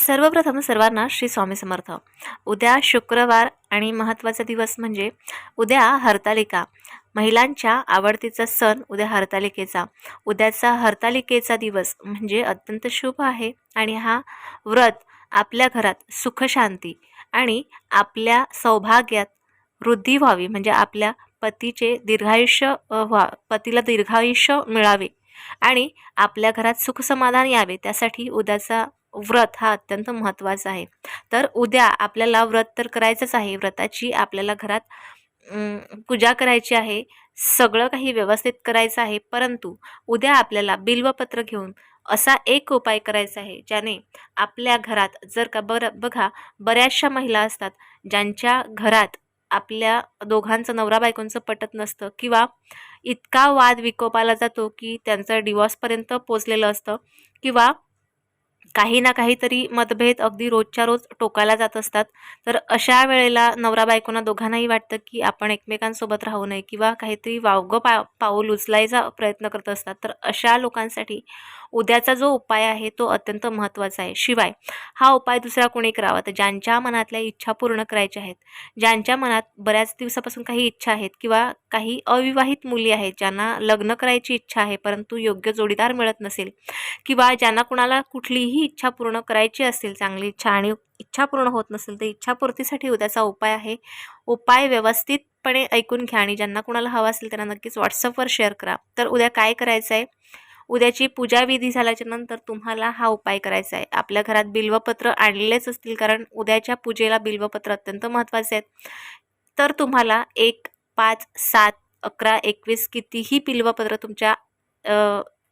सर्वप्रथम सर्वांना श्री स्वामी समर्थ. उद्या शुक्रवार आणि महत्त्वाचा दिवस म्हणजे उद्या हरतालिका. महिलांच्या आवडतीचा सण उद्या हरतालिकेचा. उद्याचा हरतालिकेचा दिवस म्हणजे अत्यंत शुभ आहे आणि हा व्रत आपल्या घरात सुखशांती आणि आपल्या सौभाग्यात वृद्धी व्हावी म्हणजे आपल्या पतीचे दीर्घायुष्य व्हा पतीला दीर्घायुष्य मिळावे आणि आपल्या घरात सुखसमाधान यावे. त्यासाठी उद्याचा व्रत हा अत्यंत महत्त्वाचा आहे. तर उद्या आपल्याला व्रत तर करायचंच आहे. व्रताची आपल्याला घरात पूजा करायची आहे. सगळं काही व्यवस्थित करायचं आहे. परंतु उद्या आपल्याला बिल्वपत्र घेऊन असा एक उपाय करायचा आहे ज्याने आपल्या घरात जर का बरं बघा बऱ्याचशा महिला असतात ज्यांच्या घरात आपल्या दोघांचं नवरा बायकोंचं पटत नसतं किंवा इतका वाद विकोपाला जातो की त्यांचं डिवॉर्सपर्यंत पोचलेलं असतं किंवा काही ना काहीतरी मतभेद अगदी रोजच्या रोज टोकाला जात असतात. तर अशा वेळेला नवरा बायकोना दोघांनाही वाटतं की आपण एकमेकांसोबत राहू नये किंवा काहीतरी वावगं पा पाऊल उचलायचा प्रयत्न करत असतात. तर अशा लोकांसाठी उद्याचा जो उपाय आहे तो अत्यंत महत्त्वाचा आहे. शिवाय हा उपाय दुसरा कोणी करावा? तर ज्यांच्या मनातल्या इच्छा पूर्ण करायच्या आहेत ज्यांच्या मनात बऱ्याच दिवसापासून काही इच्छा आहेत किंवा काही अविवाहित मुली आहेत ज्यांना लग्न करायची इच्छा आहे परंतु योग्य जोडीदार मिळत नसेल किंवा ज्यांना कुणाला कुठलीही इच्छा पूर्ण करायची असेल चांगली इच्छा आणि इच्छा पूर्ण होत नसेल तर इच्छापूर्तीसाठी उद्याचा उपाय आहे. उपाय व्यवस्थितपणे ऐकून घ्या आणि ज्यांना कुणाला हवा असेल त्यांना नक्कीच व्हॉट्सअपवर शेअर करा. तर उद्या काय करायचं आहे उद्याची पूजा विधी झाल्याच्यानंतर तुम्हाला हा उपाय करायचा आहे. आपल्या घरात बिल्वपत्र आणलेच असतील कारण उद्याच्या पूजेला बिल्वपत्र अत्यंत महत्त्वाचे आहेत. तर तुम्हाला एक पाच सात अकरा एकवीस कितीही बिल्वपत्र तुमच्या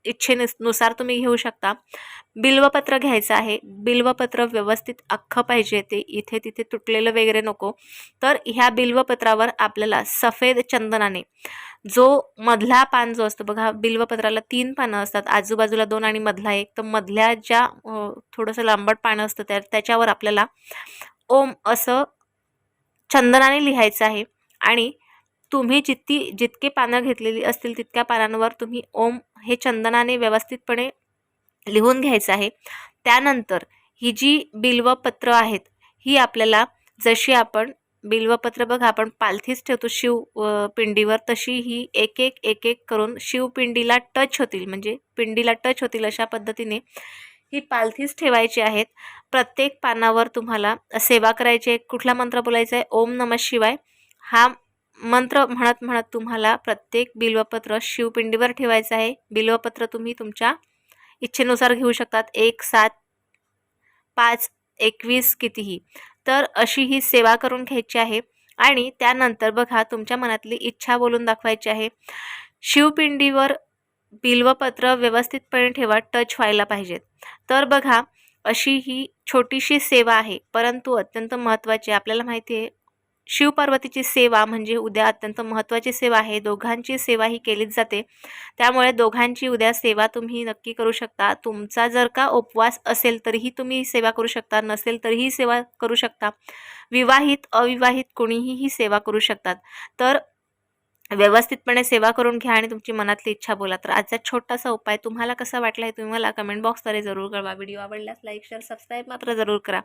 इच्छेनुसार तुम्ही घेऊ शकता. बिल्वपत्र घ्यायचं आहे. बिल्वपत्र व्यवस्थित अख्खं पाहिजे ते. इथे तिथे तुटलेलं वगैरे नको. तर ह्या बिल्वपत्रावर आपल्याला सफेद चंदनाने जो मधला पान जो असतो बघा बिल्वपत्राला तीन पानं असतात. आजूबाजूला दोन आणि मधला एक. तर मधल्या ज्या थोडंसं लांबट पानं असतं त्या त्याच्यावर आपल्याला ओम असं चंदनाने लिहायचं आहे. आणि तुम्ही जितकी जितके पानं घेतलेली असतील तितक्या पानांवर तुम्ही ओम हे चंदनाने व्यवस्थितपणे लिहून घ्यायचं आहे. त्यानंतर ही जी बिल्वपत्र आहेत ही आपल्याला जशी आपण बिल्वपत्र बघा आपण पालथीच ठेवतो शिव पिंडीवर. तशी ही एक एक एक एक करून शिवपिंडीला टच होतील. म्हणजे पिंडीला टच होतील अशा पद्धतीने ही पालथीच ठेवायची आहेत. प्रत्येक पानावर तुम्हाला सेवा करायची आहे. कुठला मंत्र बोलायचा आहे? ओम नम शिवाय. हा मंत्र म्हणत म्हणत तुम्हाला प्रत्येक बिल्वपत्र शिवपिंडीवर ठेवायचं आहे. बिल्वपत्र तुम्ही तुमच्या इच्छेनुसार घेऊ शकतात. एक सात पाच एकवीस कितीही. तर अशी ही सेवा करून घ्यायची आहे. आणि त्यानंतर बघा तुमच्या मनातली इच्छा बोलून दाखवायची आहे. शिवपिंडीवर बिल्वपत्र व्यवस्थितपणे ठेवा टच व्हायला पाहिजेत तर बघा अशी ही छोटीशी सेवा आहे. परंतु अत्यंत महत्त्वाची आपल्याला माहिती आहे शिवपार्वतीची सेवा म्हणजे उद्या अत्यंत महत्त्वाची सेवा आहे. दोघांची सेवा ही केलीच जाते. त्यामुळे दोघांची उद्या सेवा तुम्ही नक्की करू शकता. तुमचा जर का उपवास असेल तरीही तुम्ही सेवा करू शकता. नसेल तरीही सेवा करू शकता. विवाहित अविवाहित कोणीही ही सेवा करू शकतात. तर व्यवस्थितपणे सेवा करून घ्या आणि तुमची मनातली इच्छा बोला. तर आजचा छोटासा उपाय तुम्हाला कसा वाटला आहे तुम्ही मला कमेंट बॉक्सद्वारे जरूर कळवा. व्हिडिओ आवडल्यास लाईक शेअर सबस्क्राईब मात्र जरूर करा.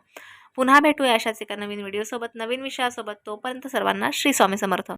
पुन्हा भेटूया अशाच एका नवीन व्हिडिओसोबत नवीन विषयासोबत. तोपर्यंत सर्वांना श्री स्वामी समर्थ.